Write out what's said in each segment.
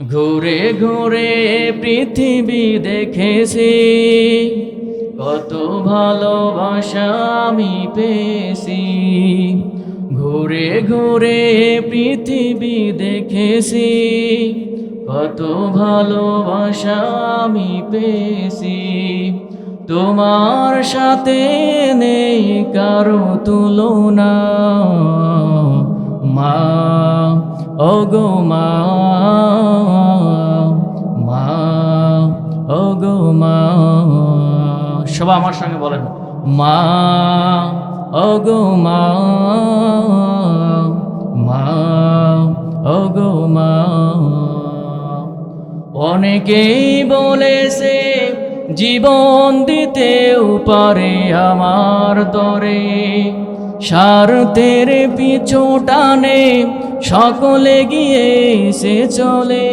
ঘুরে ঘুরে পৃথিবী দেখেছি। কত ভালোবাসা আমি পেয়েছি। ঘুরে ঘুরে পৃথিবী দেখেছি। কত ভালোবাসা আমি পেয়েছি। তোমার সাথে নেই কারও তুলনা। মা ওগো মা মা, ওগো মা। সবাই আমার সঙ্গে বলেন, মা, ওগো মা মা, ওগো মা। অনেকেই বলেছে, জীবন দিতেও পারে আমার দরে। স্বার্থের পিছু টানে সকলে গিয়ে সে চলে।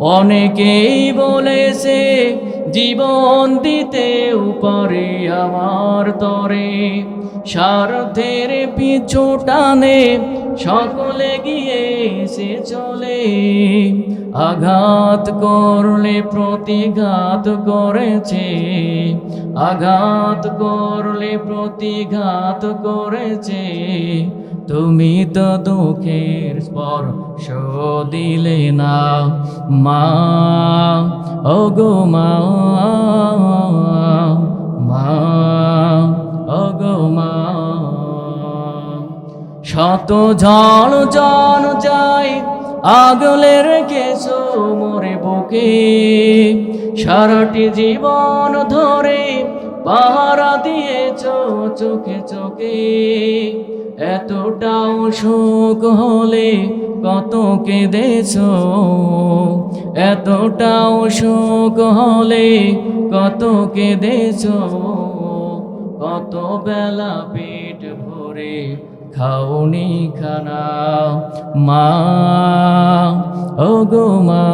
অনেকেই বলেছে, জীবন দিতে উপরে আমার তরে। স্বার্থের পিছু টানে সকলে গিয়ে সে চলে। আঘাত করলে প্রতিঘাত করেছে। আঘাত করলে প্রতিঘাত করেছে। তুমি তো দুঃখের স্পর্শ দিলে না। মা, ওগো মা মা, ওগো মা। শত ঝড় জন যায়, আগলের রেখেছো মোরে বুকে। সারাটি জীবন ধরে পাহারা দিয়েছ চোখে চোখে। এতটাও শোক হলে কত কেঁদেছ? এতটাও শোক হলে কত কেঁদেছ? কত বেলা পেট ভরে খাওনি খানা। মা, ওগো মা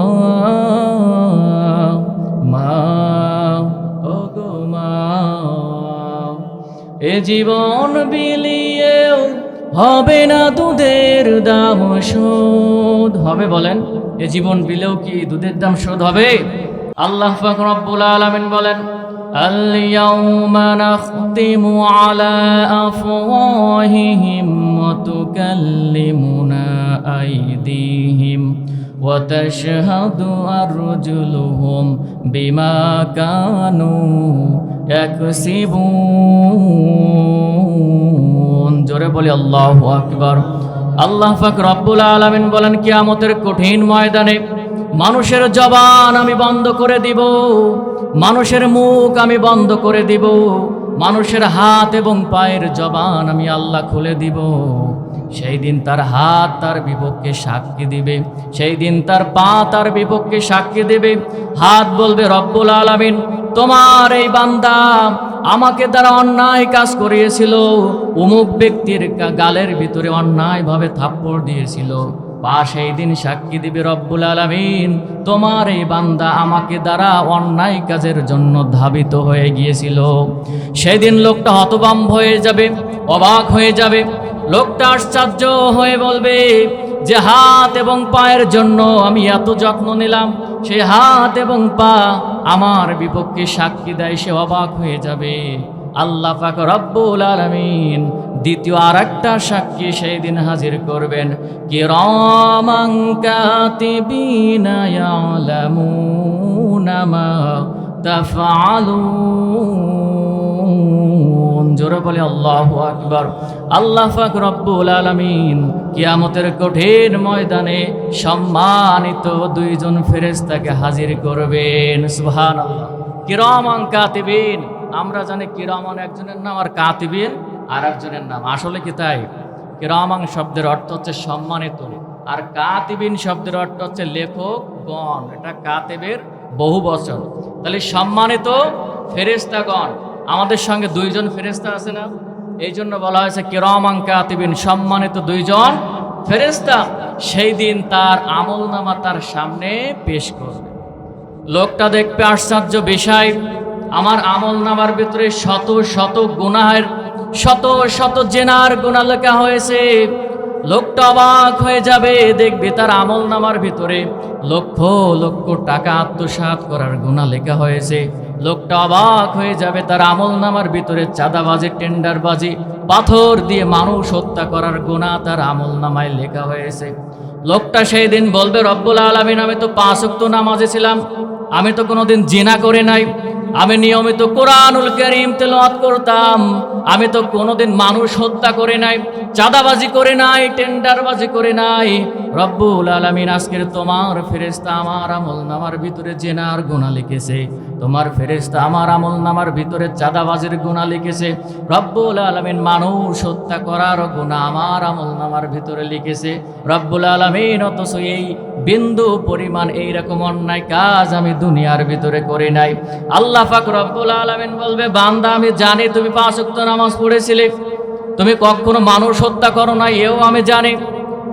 মা মা। এ জীবন বিলিয়েও হবে না দুধের দাম শোধ। হবে বলেন, এ জীবন বিলেও কি দুধের দাম শোধ হবে? আল্লাহ রব্বুল আলামিন বলেন اليوم نختم على أفواههم وتكلمنا أيديهم وتشهد أرجلهم بما كانوا يكسبون জোরে বলি আল্লাহু আকবার আল্লাহ পাক রব্বুল আলামিন বলেন কিয়ামতের কঠিন ময়দানে মানুষের জবান আমি বন্ধ করে দিব, মানুষের মুখ আমি বন্ধ করে দিব, মানুষের হাত এবং পায়ের জবান আমি আল্লাহ খুলে দিব। সেই দিন তার হাত তার বিপক্ষে সাক্ষী দিবে, সেই দিন তার পা তার বিপক্ষে সাক্ষী দেবে। হাত বলবে, রব্বুল আলামিন, তোমার এই বান্দা আমাকে দ্বারা অন্যায় কাজ করিয়েছিল অমুক ব্যক্তির গালের ভিতরে অন্যায়ভাবে থাপ্পড় দিয়েছিল। পা সেই দিন সাক্ষী দিবে রব্বুল আলামিন। তোমার এই বান্দা আমাকে দ্বারা অন্যায় কাজের জন্য ধাবিত হয়ে গিয়েছিল। সেদিন লোকটা হতবাম্ব হয়ে যাবে, অবাক হয়ে যাবে। লোকটা আশ্চর্য হয়ে বলবে, যে হাত এবং পায়ের জন্য আমি এত যত্ন নিলাম সেই হাত এবং পা আমার বিপক্ষে সাক্ষী দেয়, সে অবাক হয়ে যাবে। আল্লাহ পাক রব্বুল আলামিন দ্বিতীয় আর একটা সাক্ষী সেই দিন হাজির করবেন। ইয়ালামুনা মা তাফআলুন। জোরে বলে আল্লাহু আকবার। আল্লাহ পাক রব্বুল আলামিন কিয়ামতের কঠিন ময়দানে সম্মানিত দুইজন ফেরেশতাকে হাজির করবেন। সুবহানাল্লাহ। কিরামান কাতিবিন। আমরা জানি কিরামান একজনের নাম আর কাতিবিন আর একজনের নাম। আসলে কি তাই? কিরামাং শব্দের অর্থ হচ্ছে সম্মানিত। আর কাতিবিন শব্দের অর্থ হচ্ছে লেখক, গণ। এটা কাতেবের বহু বচন। তাহলে সম্মানিত ফেরেস্তাগণ আমাদের সঙ্গে দুইজন ফেরেস্তা আছে না? এই জন্য বলা হয়েছে কিরামাং কাতিবিন সম্মানিত দুইজন ফেরেস্তা সেই দিন তার আমল নামা তার সামনে পেশ করবে। লোকটা দেখবে আশ্চর্য বিষয়। আমার আমল নামার ভিতরে শত শত গুনাহের শত শত জেনার গুণা লেখা হয়েছে। লোকটা অবাক হয়ে যাবে, দেখবে তার আমল নামার ভিতরে লক্ষ লক্ষ টাকা আত্মসাৎ করার গুণা লেখা হয়েছে। লোকটা অবাক হয়ে যাবে, তার আমল নামার ভিতরে চাঁদাবাজি, টেন্ডারবাজি, পাথর দিয়ে মানুষ হত্যা করার গুণা তার আমল নামায় লেখা হয়েছে। লোকটা সেই দিন বলবে, রব্বুল আলমিন, আমি তো পাঁচ নামাজে ছিলাম। আমি তো কোনোদিন জিনা করে নাই। আমি নিয়মিত কোরআনুল করিম তেলাওয়াত করতাম। আমি তো কোনোদিন মানুষ হত্যা করে নাই, চাঁদাবাজি করে নাই, টেন্ডারবাজি করে নাই। রব্বুল আলামিন আজকের তোমার ফেরেস্তা আমার আমল নামার ভিতরে জেনার গুণা লিখেছে। তোমার ফেরেস্তা আমার আমল নামার ভিতরে চাঁদাবাজির গুণা লিখেছে। রব্বুল আলামিন মানুষ হত্যা করার গুণা আমার আমল নামার ভিতরে লিখেছে। রব্বুল আলামিন অথচ এই বিন্দু পরিমাণ এইরকম অন্যায় কাজ আমি দুনিয়ার ভিতরে করি নাই। আল্লাহ পাক রব্বুল আলামিন বলবে, বান্দা, আমি জানি তুমি পাঁচ নামাজ পড়েছিলে। তুমি কখনো মানুষ হত্যা করো না এও আমি জানি।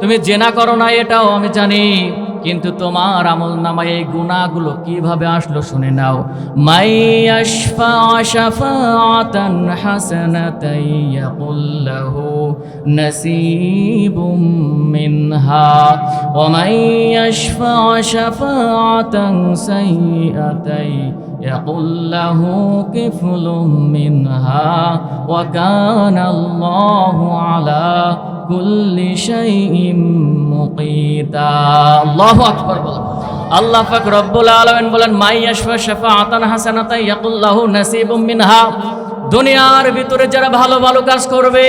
তুমি জেনা করো না এটাও আমি জানি। কিন্তু তোমার আমল নামায় এই গুণাগুলো কীভাবে আসলো শুনে নাও। মিনহা। ওয়া মাই আশফা শাফাআতান সাইয়্যাতান يقول له كفل منها وكان الله على كل شيء مقيتا الله أكبر বলেন আল্লাহ পাক রব্বুল আলামিন বলেন মাই ইয়াশফা শাফাআতান হাসানাতান ইয়াকুল্লাহু নাসিবুম মিনহা দুনিয়ার ভিতরে যারা ভালো ভালো কাজ করবে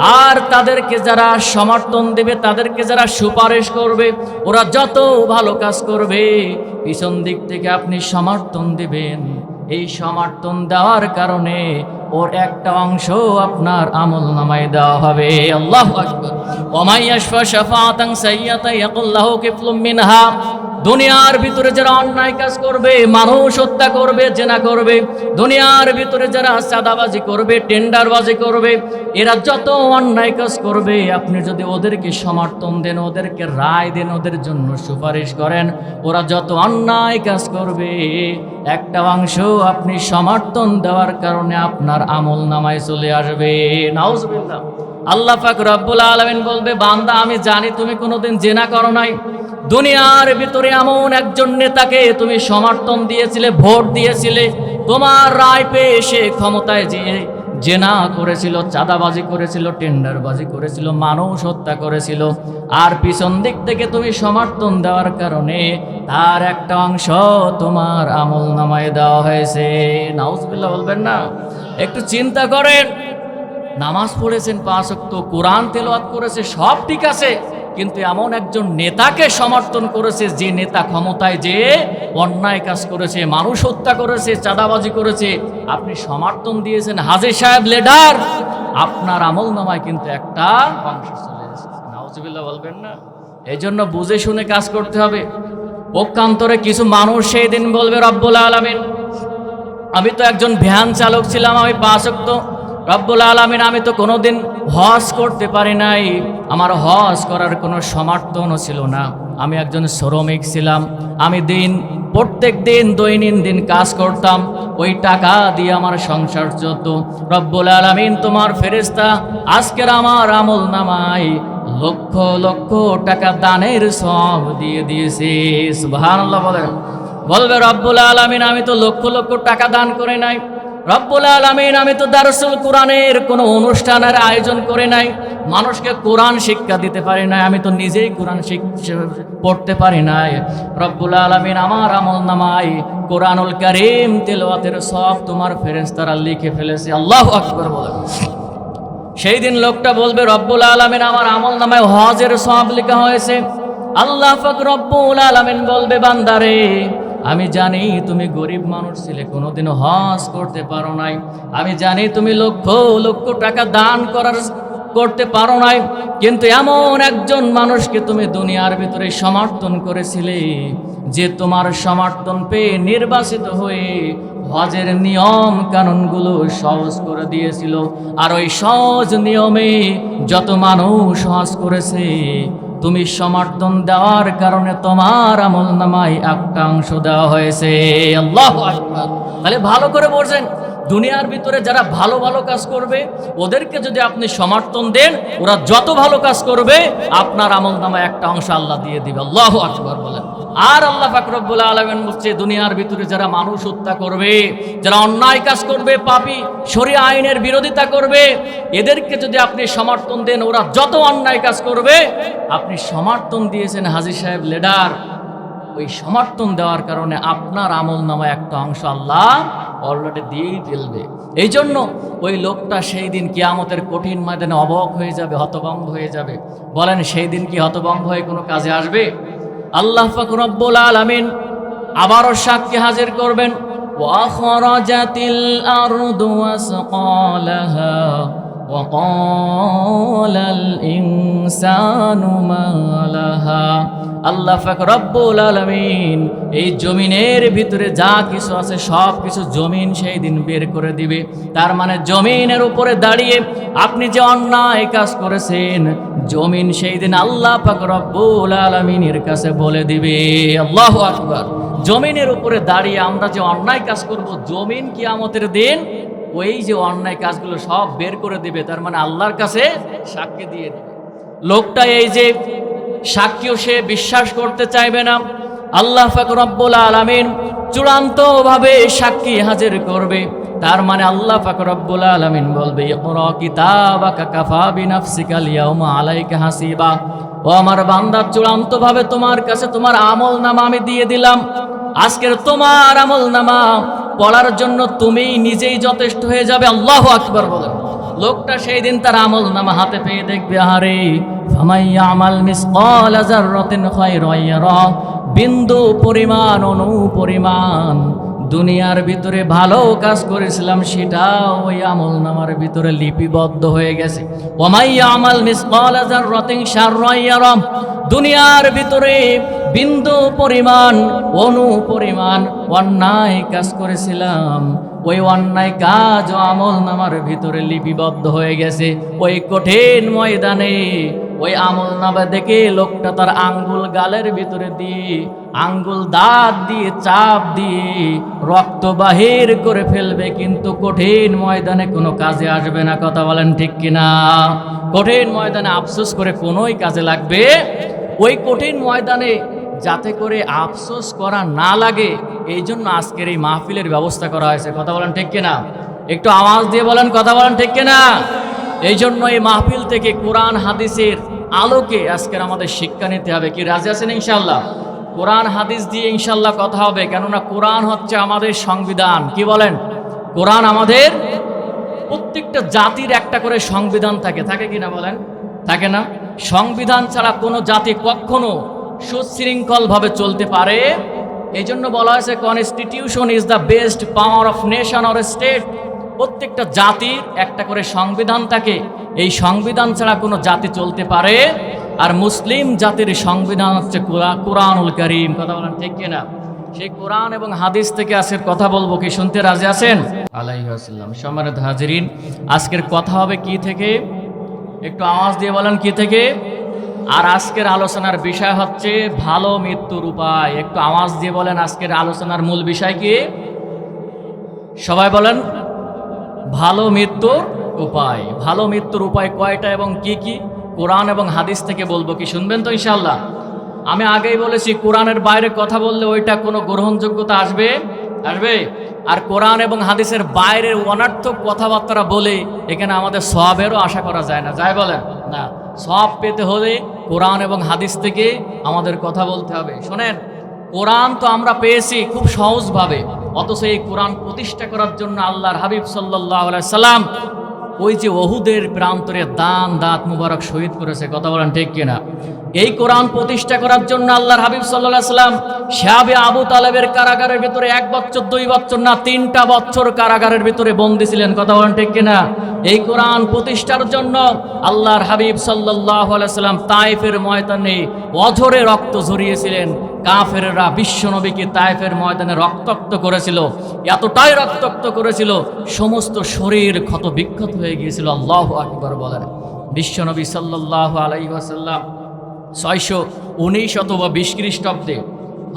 আর তাদেরকে যারা সমর্থন দেবে, তাদেরকে যারা সুপারিশ করবে, ওরা যত ভালো কাজ করবে, পিছন দিক থেকে আপনি সমর্থন দেবেন। এই সমর্থন দেওয়ার কারণে ওর একটা অংশ আপনার আমল নামায় দেওয়া হবে। আল্লাহ আকবার। ওমাইয়াশফা শাফাআতান সাইয়্যাতা ইয়াকুল্লাহু কিফলুম মিনহা। দুনিয়ার ভিতরে যারা অন্যায় কাজ করবে, মানুষ হত্যা করবে, জেনা করবে, দুনিয়ার ভিতরে যারা চাঁদাবাজি করবে, টেন্ডারবাজি করবে, এরা যত অন্যায় কাজ করবে, আপনি যদি ওদেরকে সমর্থন দেন, ওদেরকে রায় দেন, ওদের জন্য সুপারিশ করেন, ওরা যত অন্যায় কাজ করবে, একটা অংশ আপনি সমর্থন দেওয়ার কারণে আপনার আমল নামায় চলে আসবে। নাউজুবিল্লাহ। আল্লাহ পাক রব্বুল আলামিন বলবে, বান্দা, আমি জানি তুমি কোনোদিন জেনা করো নাই। দুনিয়ার ভিতরে এমন একজন নেতাকে তুমি সমর্থন দিয়েছিলে, ভোট দিয়েছিলে। তোমার রায় পেয়ে সে ক্ষমতায় যে জেনা করেছিল, চাঁদাবাজি করেছিল, টেন্ডারবাজি করেছিল, মানুষ হত্যা করেছিল। আর পিছন দিক থেকে তুমি সমর্থন দেওয়ার কারণে তার একটা অংশ তোমার আমল নামায় দেওয়া হয়েছে। নাউজবিল্লাহ বলবেন না। একটু চিন্তা করেন। নামাজ পড়েছেন পাঁচ অক্ত কোরআন তেলাওয়াত করেছে, সব ঠিক আছে। কিন্তু এমন একজন নেতাকে সমর্থন করেছে, যে নেতা ক্ষমতায় যে অন্যায় কাজ করেছে, মানুষ হত্যা করেছে, চাঁদাবাজি করেছে। আপনি সমর্থন দিয়েছেন হাজির সাহেব লেডার। আপনার আমল নামায় কিন্তু একটা অংশ চলে এসেছে। নাউজুবিল্লাহ বলবেন না? এই জন্য বুঝে শুনে কাজ করতে হবে। পক্ষান্তরে কিছু মানুষ সেই দিন বলবে, রব্বুল আলমিন, আমি তো একজন ভ্যান চালক ছিলাম, আমি পাঁচক্ত রব্বুল আলমিন, আমি তো কোনোদিন হজ করতে পারি নাই। আমার হজ করার কোনো সমর্থনও ছিল না। আমি একজন শ্রমিক ছিলাম। আমি দিন, প্রত্যেক দিন দৈনন্দিন কাজ করতাম। ওই টাকা দিয়ে আমার সংসার চলত। রব্বুল আলমিন, তোমার ফেরেস্তা আজকের আমার আমল নামাই লক্ষ লক্ষ টাকা দানের সব দিয়ে দিয়েছে। বলেন বলবে, রব্বুল আলমিন, আমি তো লক্ষ লক্ষ টাকা দান করে নাই। রব্বুল আলমিন, আমি তো দারসুল কোরআনের কোনো অনুষ্ঠানের আয়োজন করে নাই, মানুষকে কোরআন শিক্ষা দিতে পারি নাই, আমি তো নিজেই কোরআন পড়তে পারি নাই। রব্বুল আলমিন, আমার আমল নামাই কোরআনুল করিম তেলাওয়াতের সব তোমার ফেরেস্তারা লিখে ফেলেছে। আল্লাহ আকবর বলে। সেই দিন লোকটা বলবে, রব্বুল আলমিন, আমার আমল নামায় হজের সব লেখা হয়েছে। আল্লাহ ফাক রব্বুল আলমিন বলবে, বান্দারে আমি জানি তুমি গরিব মানুষ ছিলে, কোনোদিনও হজ করতে পারো নাই। আমি জানি তুমি লক্ষ লক্ষ টাকা দান করার করতে পারো নাই, কিন্তু এমন একজন মানুষকে তুমি দুনিয়ার ভিতরে সমর্থন করেছিলে, যে তোমার সমর্থন পেয়ে নির্বাচিত হয়ে হজের নিয়ম কানুনগুলো সহজ করে দিয়েছিল। আর ওই সহজ নিয়মে যত মানুষ হজ করেছে তুমি সমর্থন দেওয়ার কারণে তোমার আমল নামায় একটা অংশ দেওয়া হয়েছে আল্লাহ। তাহলে ভালো করে বলছেন দুনিয়ার ভিতরে যারা ভালো ভালো কাজ করবে, ওদেরকে যদি আপনি সমর্থন দেন, ওরা যত ভালো কাজ করবে, আপনার আমল নামা একটা অংশ আল্লাহ দিয়ে দিবে। আল্লাহ আকবর বলেন। আর আল্লাহ ফাকরবুল আলমেন বলছে, দুনিয়ার ভিতরে যারা মানুষ হত্যা করবে, যারা অন্যায় কাজ করবে, পাপি শরীর আইনের বিরোধিতা করবে, এদেরকে যদি আপনি সমর্থন দেন, ওরা যত অন্যায় কাজ করবে, আপনি সমর্থন দিয়েছেন হাজির সাহেব লিডার ওই সমর্থন দেওয়ার কারণে আপনার আমল নামা একটা অংশ আল্লাহ অলরেডি দিয়েই ফেলবে এই জন্য ওই লোকটা সেই দিন কিয়ামতের কঠিন ময়দানে অবক হয়ে যাবে হতভম্ব হয়ে যাবে বলেন সেই দিন কি হতভম্ব হয়ে কোনো কাজে আসবে আল্লাহ ফাকুর রব্বুল আলামিন আবারও সাক্ষী হাজির করবেন وأخرجت الأرض وسقالها وقال الإنسان ما لها আল্লাহ ফাক রব্বুল আলামিন এই জমিনের ভিতরে যা কিছু আছে সব কিছু জমিন সেই দিন বের করে দিবে তার মানে জমিনের উপরে দাঁড়িয়ে আপনি যে অন্যায় কাজ করেছেন জমিন সেই দিন আল্লাহ পাক রব্বুল আলামিনের কাছে বলে দিবে আল্লাহু আকবার জমিনের উপরে দাঁড়িয়ে আমরা যে অন্যায় কাজ করব জমিন কিয়ামতের দিন ওই যে অন্যায় কাজগুলো সব বের করে দিবে, তার মানে আল্লাহর কাছে সাক্ষী দিয়ে দেবে। লোকটা এই যে সাক্ষীও সে বিশ্বাস করতে চাইবে না, আল্লাহ ফাকর রব্বুল আলামিন চূড়ান্তভাবে সাক্ষী হাজির করবে। তার মানে আল্লাহ ফাকর রব্বুল আলামিন বলবে আলাইকা হাসিবা। ও আমার বান্দা, চূড়ান্তভাবে তোমার কাছে তোমার আমল নামা আমি দিয়ে দিলাম। আজকের তোমার আমল নামা পড়ার জন্য তুমি নিজেই যথেষ্ট হয়ে যাবে। আল্লাহ আকবর বলেন। লোকটা সেই দিন তার আমল নামা হাতে পেয়ে দেখবে আরে আমাল যাররাতিন খায়রান ইয়ারা। বিন্দু পরিমাণ অনু পরিমাণ দুনিয়ার ভিতরে ভালো কাজ করেছিলাম সেটা ওই আমল নামার ভিতরে লিপিবদ্ধ হয়ে গেছে। ওমাইয়া আমাল শাররান ইয়ারা দুনিয়ার ভিতরে বিন্দু পরিমাণ, অনু পরিমাণ অন্যায় কাজ করেছিলাম। ওই অন্যায় কাজ আমল নামার ভিতরে লিপিবদ্ধ হয়ে গেছে। ওই কঠিন ময়দানে ওই আমল নামা দেখে লোকটা তার আঙ্গুল গালের ভিতরে দিয়ে, আঙ্গুল দাঁত দিয়ে, চাপ দিয়ে রক্ত বাহির করে ফেলবে, কিন্তু কঠিন ময়দানে কোনো কাজে আসবে না। কথা বলেন ঠিক কিনা? কঠিন ময়দানে আফসোস করে কোনোই কাজে লাগবে? ওই কঠিন ময়দানে যাতে করে আফসোস করা না লাগে এই জন্য আজকের এই মাহফিলের ব্যবস্থা করা হয়েছে। কথা বলেন ঠিক কিনা? একটু আওয়াজ দিয়ে বলেন, কথা বলেন ঠিক কিনা? এই জন্য এই মাহফিল থেকে কোরআন, হাদিসের আলোকে আজকের আমাদের শিক্ষা নিতে হবে। কি রাজি আছেন ইনশাল্লাহ কোরআন, হাদিস দিয়ে ইনশাল্লাহ কথা হবে, কেননা কোরআন হচ্ছে আমাদের সংবিধান। কি বলেন? কোরআন আমাদের প্রত্যেকটা জাতির একটা করে সংবিধান থাকে। থাকে কিনা বলেন? থাকে না? সংবিধান ছাড়া কোনো জাতি কখনো সুশৃঙ্খলভাবে চলতে পারে। এই জন্য বলা হয়েছে constitution is the best power of nation or state প্রত্যেকটা জাতির একটা করে সংবিধান থাকে। এই সংবিধান ছাড়া কোনো জাতি চলতে পারে। আর মুসলিম জাতির সংবিধান হচ্ছে কোরআ- কোরআনুল করিম। কথা বলেন ঠিক কিনা? সেই কোরআন এবং হাদিস থেকে আজকের কথা বলব। কি শুনতে রাজি আছেন? আলাইহাল্লাম সম্মানিত হাজিরিন, আজকের কথা হবে কি থেকে? একটু আওয়াজ দিয়ে বলেন কি থেকে? আর আজকের আলোচনার বিষয় হচ্ছে ভালো মৃত্যুর উপায়। একটু আওয়াজ দিয়ে বলেন আজকের আলোচনার মূল বিষয় কি? সবাই বলেন। ভালো মৃত্যুর উপায়। ভালো মৃত্যুর উপায় কয়টা এবং কি কি? কোরআন এবং হাদিস থেকে বলব কি? শুনবেন তো ইনশাল্লাহ আমি আগেই বলেছি, কোরআনের বাইরে কথা বললে ওইটা কোনো গ্রহণযোগ্যতা আসবে? আসবে? আর কোরআন এবং হাদিসের বাইরের অনার্থক কথাবার্তা বলে এখানে আমাদের সবেরও আশা করা যায় না। যাই বলেন, না। সব পেতে হলে কোরআন এবং হাদিস থেকে আমাদের কথা বলতে হবে। শোনেন কোরআন তো আমরা পেয়েছি খুব সহজভাবে। অথচ এই কোরআন প্রতিষ্ঠা করার জন্য আল্লাহর হাবিব সাল্লাহ সাল্লাম ওই যে ওহুদের প্রান্তরে দান দাঁত মুবারক শহীদ করেছে, কথা বলেন ঠিক কিনা? এই কোরআন প্রতিষ্ঠা করার জন্য আল্লাহর হাবিব সাল্লাহ সাল্লাম শাহাবে আবু তালেবের কারাগারের ভিতরে এক বছর, দুই বছর না, তিনটা বছর কারাগারের ভিতরে বন্দী ছিলেন, কথা বলেন ঠিক কিনা? এই কোরআন প্রতিষ্ঠার জন্য আল্লাহর হাবিব সাল্লাহ সাল্লাম তাইফের ময়দানে অঝরে রক্ত ঝরিয়েছিলেন কাফেররা বিশ্বনবীকে তাইফের ময়দানে রক্তাক্ত করেছিল। এতটাই রক্তাক্ত করেছিল, সমস্ত শরীর ক্ষত বিক্ষত হয়ে গিয়েছিল। আল্লাহ আকবর বলেন। বিশ্বনবী সাল্লাহ আলাইসাল্লাম ছয়শো উনিশ অথবা বিশ খ্রিস্টাব্দে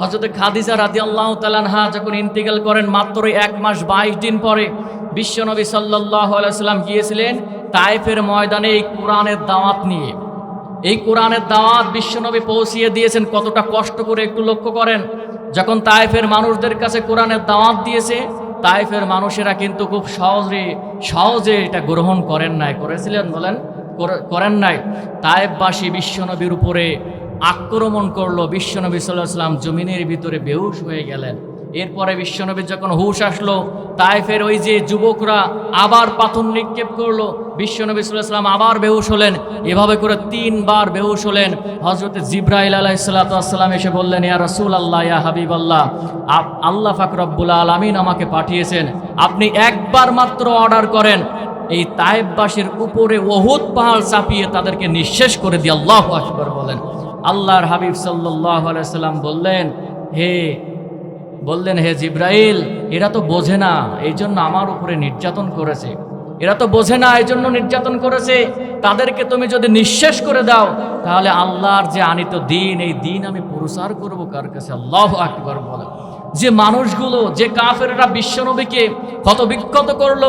হজরত খাদিজা রাদি আল্লাহ তালানহা যখন ইন্তিকাল করেন, মাত্র এক মাস বাইশ দিন পরে বিশ্বনবী সাল্লাহ আলাইসাল্লাম গিয়েছিলেন তাইফের ময়দানে এই কোরআনের দাওয়াত নিয়ে। এই কোরআনের দাওয়াত বিশ্বনবী পৌঁছিয়ে দিয়েছেন, কতটা কষ্ট করে একটু লক্ষ্য করেন। যখন তাইফের মানুষদের কাছে কোরআনের দাওয়াত দিয়েছে, তাইফের মানুষেরা কিন্তু খুব সহজে সহজে এটা গ্রহণ করেন নাই। করেছিলেন বলেন? করে- করেন নাই। তাইফবাসী বিশ্বনবীর উপরে আক্রমণ করল। বিশ্বনবী সাল্লাহ সাল্লাম জমিনের ভিতরে বেহুশ হয়ে গেলেন। এরপরে বিশ্বনবীর যখন হুশ আসলো, তাইফের ওই যে যুবকরা আবার পাথর নিক্ষেপ করল, বিশ্বনবী সাল্লাম আবার বেহুশ হলেন। এভাবে করে তিনবার বেহুশ হলেন। হজরত জিব্রাইল আলাইসাল্লাম এসে বললেন, ইয়া রসুল আল্লাহ ইয়া হাবিব আল্লাহ আল্লাহ ফাকরব্বুল আলমিন আমাকে পাঠিয়েছেন। আপনি একবার মাত্র অর্ডার করেন। এই তাইববাসীর উপরে ওহুদ পাহাড় চাপিয়ে তাদেরকে নিঃশেষ করে দিয়ে আল্লাহ আকবর বলেন। আল্লাহর হাবিব সাল্লাহ আলাইসাল্লাম বললেন, হে বললেন, হে জিব্রাইল, এরা তো বোঝে না, এই জন্য আমার উপরে নির্যাতন করেছে। এরা তো বোঝে না, এই জন্য নির্যাতন করেছে। তাদেরকে তুমি যদি নিঃশেষ করে দাও, তাহলে আল্লাহর যে আনিত দিন, এই দিন আমি প্রসার করব কার কাছে? আল্লাহ আকবর বলে। যে মানুষগুলো, যে কাফেররা বিশ্বনবীকে ক্ষত বিক্ষত করল,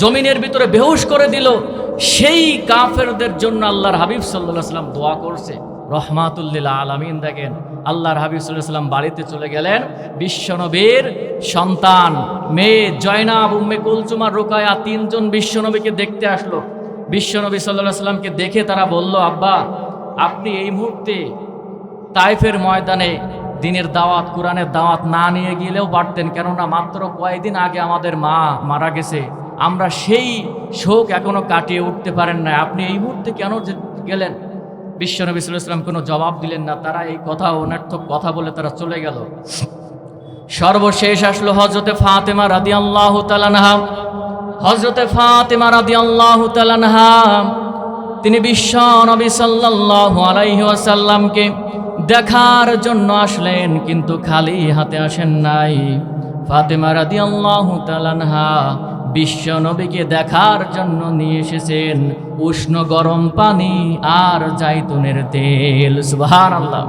জমিনের ভিতরে বেহুশ করে দিল, সেই কাফেরদের জন্য আল্লাহর হাবিব সাল্লাহ সাল্লাম দোয়া করছে। রহমাতুল্লিল আলামিন দেখেন, আল্লাহর হাবিব সাল্লাহ বাড়িতে চলে গেলেন। বিশ্বনবীর সন্তান, মেয়ে জয়নাব, উম্মে কুলচুমার রোকায়া তিনজন বিশ্বনবীকে দেখতে আসলো। বিশ্বনবী সাল্লাহ সাল্লামকে দেখে তারা বলল, আব্বা, আপনি এই মুহূর্তে তাইফের ময়দানে দিনের দাওয়াত, কোরআনের দাওয়াত না নিয়ে গেলেও পারতেন কেননা মাত্র কয়েকদিন আগে আমাদের মা মারা গেছে। আমরা সেই শোক এখনও কাটিয়ে উঠতে পারেন না আপনি এই মুহূর্তে কেন যে- গেলেন বিশ্বনবী সাল্লাম কোনো জবাব দিলেন না, তারা এই কথা অনার্থক কথা বলে তারা চলে গেল। সর্বশেষ আসলো হজরতে ফাতেমা রাদি আল্লাহ তালানহা হজরতে ফাতেমা রাদি আল্লাহ তালানহা তিনি বিশ্ব নবী সাল্লাল্লাহু আলাইহি ওয়াসাল্লামকে দেখার জন্য আসলেন, কিন্তু খালি হাতে আসেন নাই। ফাতেমা রাদিয়াল্লাহু তাআলাহা বিশ্ব নবীকে দেখার জন্য নিয়ে এসেছেন উষ্ণ গরম পানি আর জাইতুনের তেল। সুবহানাল্লাহ।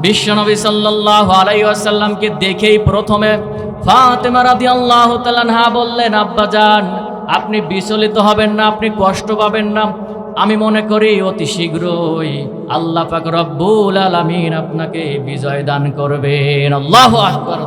বিশ্ব নবী সাল্লাল্লাহু আলাইহি ওয়াসাল্লামকে দেখেই প্রথমে ফাতেমা রাদিয়াল্লাহু তাআলাহা বললেন আব্বাজান আপনি বিচলিত হবেন না, আপনি কষ্ট পাবেন না। আমি মনে করি অতি শীঘ্রই আল্লাহ পাক রব্বুল আলামিন আপনাকে বিজয় দান করবেন। আল্লাহ আকবার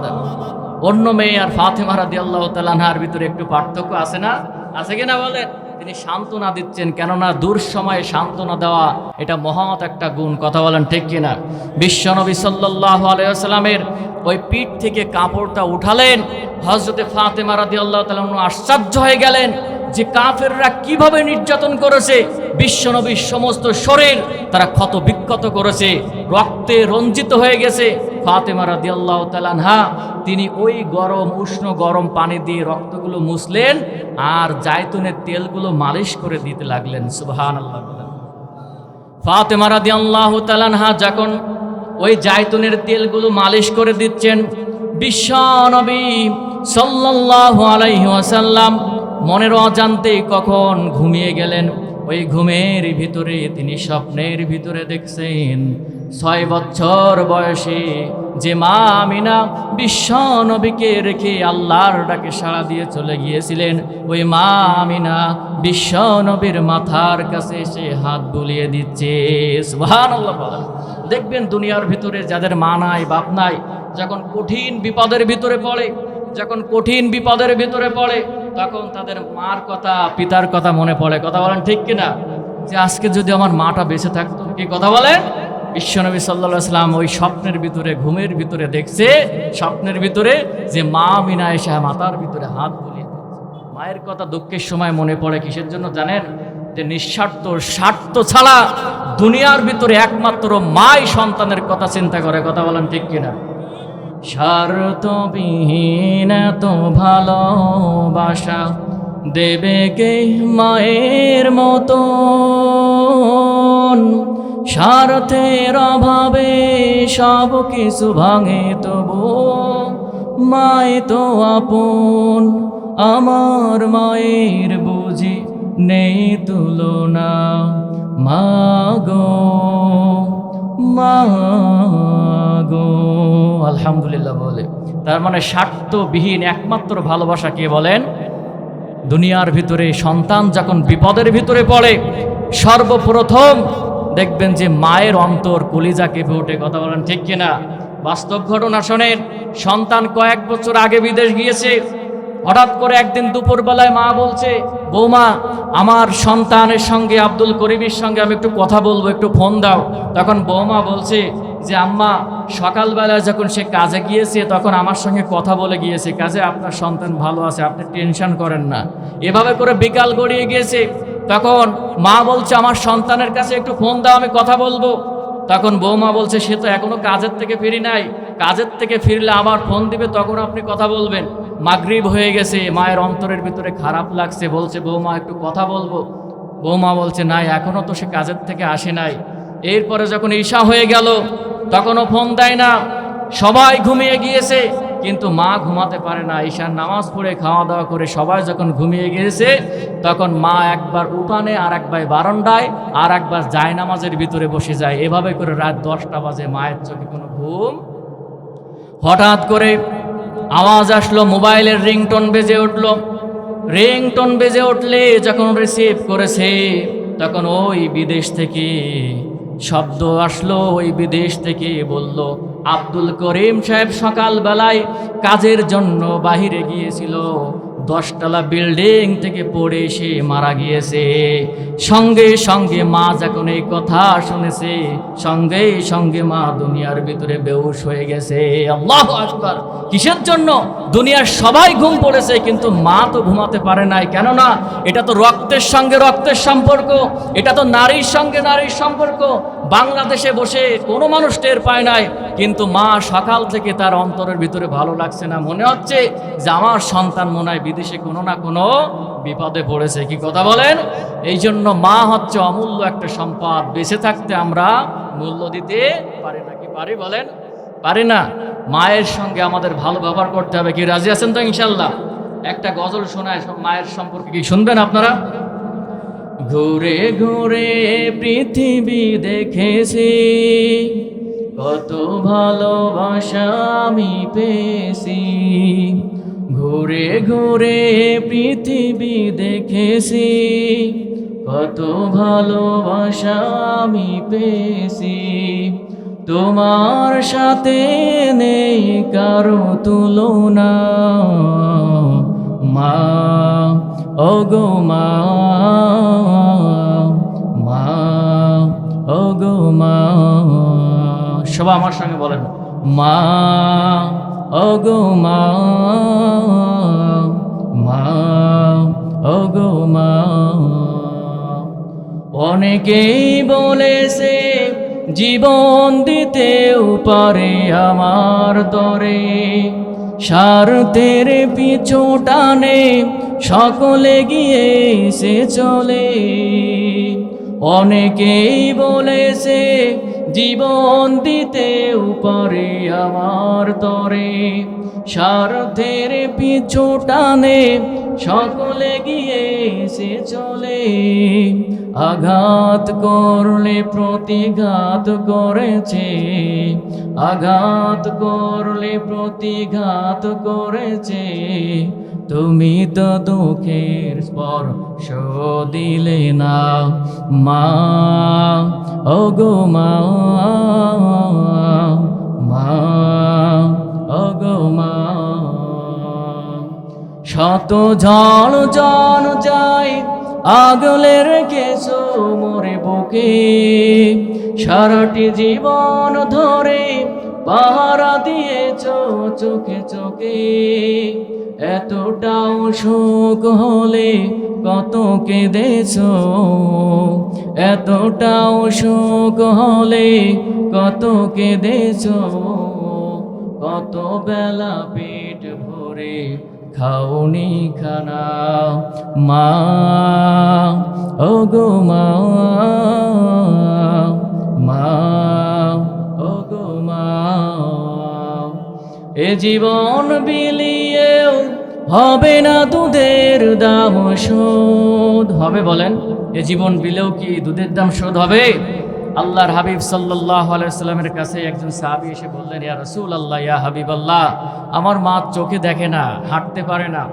অন্য মেয়ে আর ফাতেমা রাদি আল্লাহ তালানহার ভিতরে একটু পার্থক্য আছে না? আছে কিনা বলেন? তিনি সান্ত্বনা দিচ্ছেন, কেননা দূর সময়ে সান্ত্বনা দেওয়া এটা মহৎ একটা গুণ, কথা বলেন ঠিক কিনা? বিশ্বনবী সাল্লাহ আলাইহি ওয়াসাল্লামের ওই পিঠ থেকে কাপড়টা উঠালেন। হজরতে ফাতেমা রাদিয়াল্লাহু তাআলা আশ্চর্য হয়ে গেলেন যে কাফেররা কীভাবে নির্যাতন করেছে। বিশ্বনবীর সমস্ত শরীর তারা ক্ষত বিক্ষত করেছে, রক্তে রঞ্জিত হয়ে গেছে। ফাতেমা রাদিয়াল্লাহু তাআলাহা তিনি ওই গরম, উষ্ণ গরম পানি দিয়ে রক্তগুলো মুছলেন আর জায়তুনের তেলগুলো মালিশ করে দিতে লাগলেন। সুবহানাল্লাহ বলেন। ফাতেমা রাদিয়াল্লাহু তাআলাহা যখন ওই জায়তুনের তেলগুলো মালিশ করে দিচ্ছেন। বিশ্বনবী সাল্লাল্লাহু আলাইহি ওয়াসাল্লাম মনের অজান্তে কখন ঘুমিয়ে গেলেন? ওই ঘুমের ভিতরে তিনি স্বপ্নের ভিতরে দেখছেন। ছয় বছর বয়সে যে মা আমিনা বিশ্ব নবীকে রেখে আল্লাহর ডাকে সাড়া দিয়ে চলে গিয়েছিলেন, ওই মা আমিনা বিশ্ব নবীর মাথার কাছে এসে হাত বুলিয়ে দিচ্ছে। দেখবেন দুনিয়ার ভিতরে যাদের মা নাই, বাপ নাই, যখন কঠিন বিপদের ভিতরে পড়ে, যখন কঠিন বিপদের ভিতরে পড়ে, তখন তাদের মার কথা, পিতার কথা মনে পড়ে। কথা বলেন ঠিক কিনা? যে আজকে যদি আমার মাটা বেঁচে থাকতো, কি কথা বলেন? বিশ্বনবী সাল্লা সাল্লাম ওই স্বপ্নের ভিতরে, ঘুমের ভিতরে দেখছে, স্বপ্নের ভিতরে যে মা মিনা এসে মাতার ভিতরে হাত বুলিয়ে। মায়ের কথা দুঃখের সময় মনে পড়ে কিসের জন্য জানেন? যে নিঃস্বার্থ, স্বার্থ ছাড়া দুনিয়ার ভিতরে একমাত্র মাই সন্তানের কথা চিন্তা করে, কথা বলেন ঠিক কিনা? স্বার্থবিহীন তো ভালোবাসা দেবে কে মায়ের মতো স্বার্থের অভাবে সব কিছু ভাঙে তবু মায়ে তো আপন, আমার মায়ের বুঝি নেই তুলনা। মাগো মাগো আলহামদুলিল্লাহ বলে। তার মানে স্বার্থবিহীন একমাত্র ভালোবাসা কে বলেন? দুনিয়ার ভিতরে সন্তান যখন বিপদের ভিতরে পড়ে, সর্বপ্রথম দেখবেন যে মায়ের অন্তর কলিজা কেঁপে ওঠে, কথা বলেন ঠিক কিনা? বাস্তব ঘটনা শোনেন, সন্তান কয়েক বছর আগে বিদেশ গিয়েছে, হঠাৎ করে একদিন দুপুরবেলায় মা বলছে, বৌমা, আমার সন্তানের সঙ্গে, আব্দুল করিমের সঙ্গে আমি একটু কথা বলব, একটু ফোন দাও। তখন বৌমা বলছে যে, আম্মা, সকালবেলায় যখন সে কাজে গিয়েছে, তখন আমার সঙ্গে কথা বলে গিয়েছে। কাজে আপনার সন্তান ভালো আছে, আপনি টেনশন করেন না। এভাবে করে বিকাল গড়িয়ে গিয়েছে। তখন মা বলছে, আমার সন্তানের কাছে একটু ফোন দাও, আমি কথা বলব। তখন বৌমা বলছে, সে তো এখনও কাজের থেকে ফিরি নাই। কাজের থেকে ফিরলে আবার ফোন দিবে, তখন আপনি কথা বলবেন। মাগরিব হয়ে গেছে, মায়ের অন্তরের ভিতরে খারাপ লাগছে, বলছে, বৌমা, একটু কথা বলব। বৌমা বলছে, নাই, এখনও তো সে কাজের থেকে আসে নাই। এরপরে যখন ঈশা হয়ে গেল, তখনও ফোন দেয় না। সবাই ঘুমিয়ে গিয়েছে। কিন্তু মা ঘুমাতে পারে না ঈশার নামাজ পড়ে খাওয়া দাওয়া করে সবাই যখন ঘুমিয়ে গিয়েছে, তখন মা একবার উঠানে আর একবার বারান্দায় আর একবার যায় নামাজের ভিতরে বসে যায়। এভাবে করে রাত দশটা বাজে, মায়ের চোখে কোনো ঘুম? হঠাৎ করে আওয়াজ আসলো, মোবাইলের রিংটোন বেজে উঠল। রিংটোন বেজে উঠলে যখন রিসিভ করেছে, তখন ওই বিদেশ থেকে শব্দ আসলো, ওই বিদেশ থেকে বলল আব্দুল করিম সাহেব সকালবেলায় কাজের জন্য বাহিরে গিয়েছিল। দশতলা বিল্ডিং থেকে পড়ে এসে মারা গিয়েছে। সঙ্গে সঙ্গে মা যখন এই কথা শুনেছে, সঙ্গে সঙ্গে মা দুনিয়ার ভিতরে বেউস হয়ে গেছে। আল্লাহ আকবার। কিসের জন্য? দুনিয়ার সবাই ঘুম পড়েছে, কিন্তু মা তো ঘুমাতে পারে নাই। কেননা এটা তো রক্তের সঙ্গে রক্তের সম্পর্ক, এটা তো নারীর সঙ্গে নারীর সম্পর্ক। বাংলাদেশে বসে কোনো মানুষ টের পায় নাই, কিন্তু মা সকাল থেকে তার অন্তরের ভিতরে ভালো লাগছে না। মনে হচ্ছে যে আমার সন্তান মনে হয় বিদেশে কোনো না কোনো বিপদে পড়েছে, কি কথা বলেন? এই জন্য মা হচ্ছে অমূল্য একটা সম্পদ। বেঁচে থাকতে আমরা মূল্য দিতে পারি না, কি পারি বলেন? পারি না। মায়ের সঙ্গে আমাদের ভালো ব্যবহার করতে হবে, কি রাজি আছেন তো ইনশাল্লাহ একটা গজল শোনায়, সব মায়ের সম্পর্কে কি শুনবেন আপনারা? ঘুরে ঘুরে পৃথিবী দেখেছি, কত ভালোবাসা আমি পেয়েছি। ঘুরে ঘুরে পৃথিবী দেখেছি কত ভালোবাসা আমি পেয়েছি। তোমার সাথে নেই কারও তুলনা। মা অগো মা মা ওগো মা। সবাই আমার সঙ্গে বলেন। মা ওগো মা মা, ওগো মা। অনেকেই বলেছে, জীবন দিতেও পারে আমার দরে। স্বার্থের পিছু টানে, সকলে গিয়ে সে চলে। অনেকেই বলেছে, জীবন দিতেও পারে আমার তরে। স্বার্থের পিছু টানে, সকলে গিয়ে সে চলে। আঘাত করলে প্রতিঘাত করেছে, আঘাত করলে প্রতিঘাত করেছে। তুমি তো দুঃখের স্পর্শ দিলে না। মা, ওগো মা মা শত ঝড় জন যায় আগলে রেখেছো মোরে বুকে। সারাটি জীবন ধরে পাহারা দিয়েছ চোখে চোখে। এতটাও শোক হলে কত কেঁদেছ? এতটাও শোক হলে কত কেঁদেছ? কত বেলা পেট ভরে খাওনি খানা? মা ও গো মা মা ও গো মা। এ জীবন বিলিয়েও হবে না দুধের দাম শোধ। হবে বলেন, এ জীবন বিলেও কি দুধের দাম শোধ হবে? আল্লাহর হাবিব সাল্লাহ আলাইসাল্লামের কাছে একজন সাহাবি এসে বললেন, ইয়া রসুল আল্লাহ ইয়া হাবিব আল্লাহ আমার মা চোখে দেখে না, হাঁটতে পারে না।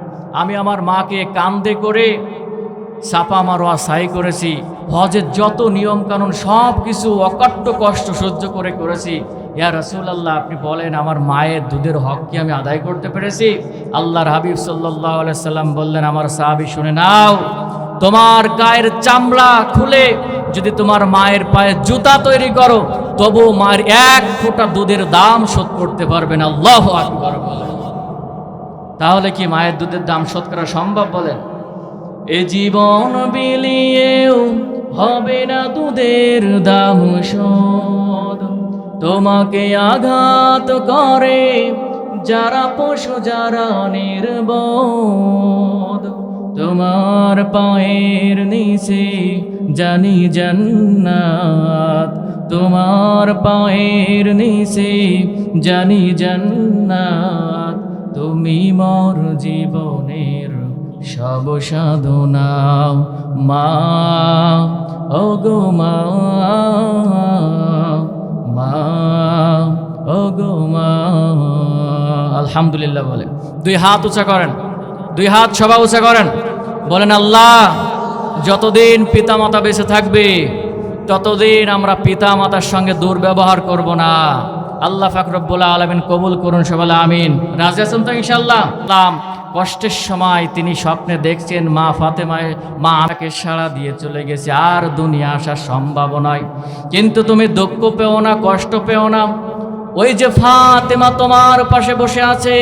আমি আমার মাকে কান্দে করে চাপা মারোয়া সাই করেছি। হজের যত নিয়ম কানুন সব কিছু অকট্ট কষ্ট সহ্য করে করেছি। ইয়া রসুল্লাহ আপনি বলেন আমার মায়ের দুধের হক কি আমি আদায় করতে পেরেছি? আল্লাহর হাবিব সাল্লাহ সাল্লাম বললেন, আমার সাহাবি, শুনে নাও, তোমার গায়ের চামড়া খুলে যদি তোমার মায়ের পায়ে জুতা তৈরি করো, তবু মায়ের এক ফোঁটা দুধের দাম শোধ করতে পারবেন আল্লাহ আকবর তাহলে কি মায়ের দুধের দাম শোধ করা সম্ভব বলেন? এ জীবন বিলিয়েও হবে না দুধের দাম শোধ। তোমাকে আঘাত করে যারা পশু, যারা নির্বোধ। তোমার পায়ের নিচে জানি জান্নাত। তোমার পায়ের নিচে জানি জান্নাত। তুমি মর জীবনের সব সাধনা। মা, ওগো মা। আলহামদুলিল্লাহ বলে দুই হাত উঁচা করেন। দুই হাত সবা উঁচা করেন। বলেন, আল্লাহ, যতদিন পিতামাতা বেঁচে থাকবে, ততদিন আমরা পিতামাতার সঙ্গে দুর্ব্যবহার করব না। আল্লাহ ফাকরবুল্লাহ আলমিন কবুল করুন সবাই, আমিন। রাজি তো ইনশাল্লাহ কষ্টের সময় তিনি স্বপ্নে দেখছেন মা ফাতেমায়, মা আমাকে সাড়া দিয়ে চলে গেছে। আর দুনিয়া আসার সম্ভব নয়। কিন্তু তুমি দুঃখ পেও না, কষ্ট পেও না। ওই যে ফাতেমা তোমার পাশে বসে আছে,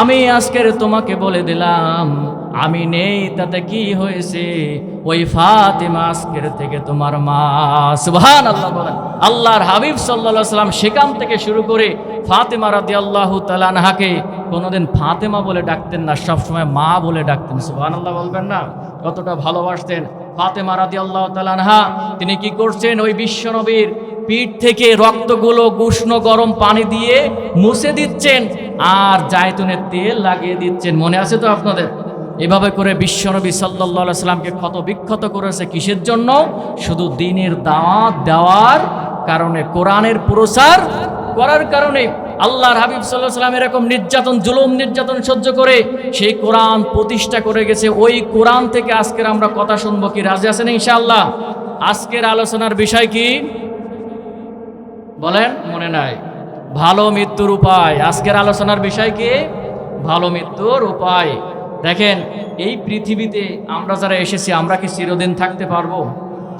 আমি আজকের তোমাকে বলে দিলাম, আমি নেই, তাতে কি হয়েছে? ওই ফাতেমা আজকের থেকে তোমার মা। সুবহান আল্লাহ বলেন। আল্লাহর হাবিব সাল্লাহ সাল্লাম সেখান থেকে শুরু করে ফাতেমা রাদি আল্লাহ তালানহাকে কোনোদিন ফাতেমা বলে ডাকতেন না, সবসময় মা বলে ডাকতেন। আল্লাহ বলবেন না, কতটা ভালোবাসতেন। ফাতেমা রাদি আল্লাহ তালানহা তিনি কি করছেন? ওই বিশ্বনবীর পিঠ থেকে রক্তগুলো উষ্ণ গরম পানি দিয়ে মুছে দিচ্ছেন আর জায়তুনের তেল লাগিয়ে দিচ্ছেন। মনে আছে তো আপনাদের? এভাবে করে বিশ্বনবী সাল্লাহ সাল্লামকে ক্ষত বিক্ষত করেছে কিসের জন্য? শুধু দিনের দাওয়াত দেওয়ার কারণে, কোরআনের প্রসার করার কারণে। আল্লাহর হাবিব সাল্লাহ সাল্লাম এরকম নির্যাতন, জুলুম, নির্যাতন সহ্য করে সেই কোরআন প্রতিষ্ঠা করে গেছে। ওই কোরআন থেকে আজকের আমরা কথা শুনব কি? রাজি আছেন ইনশাআল্লাহ? আজকের আলোচনার বিষয় কি? বলেন, মনে নাই। ভালো মৃত্যুর উপায়। আজকের আলোচনার বিষয় কি? ভালো মৃত্যুর উপায়। দেখেন, এই পৃথিবীতে আমরা যারা এসেছি, আমরা কি চিরদিন থাকতে পারব?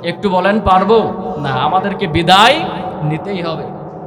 একটু বলেন, পারব? না, আমাদেরকে বিদায় নিতেই হবে।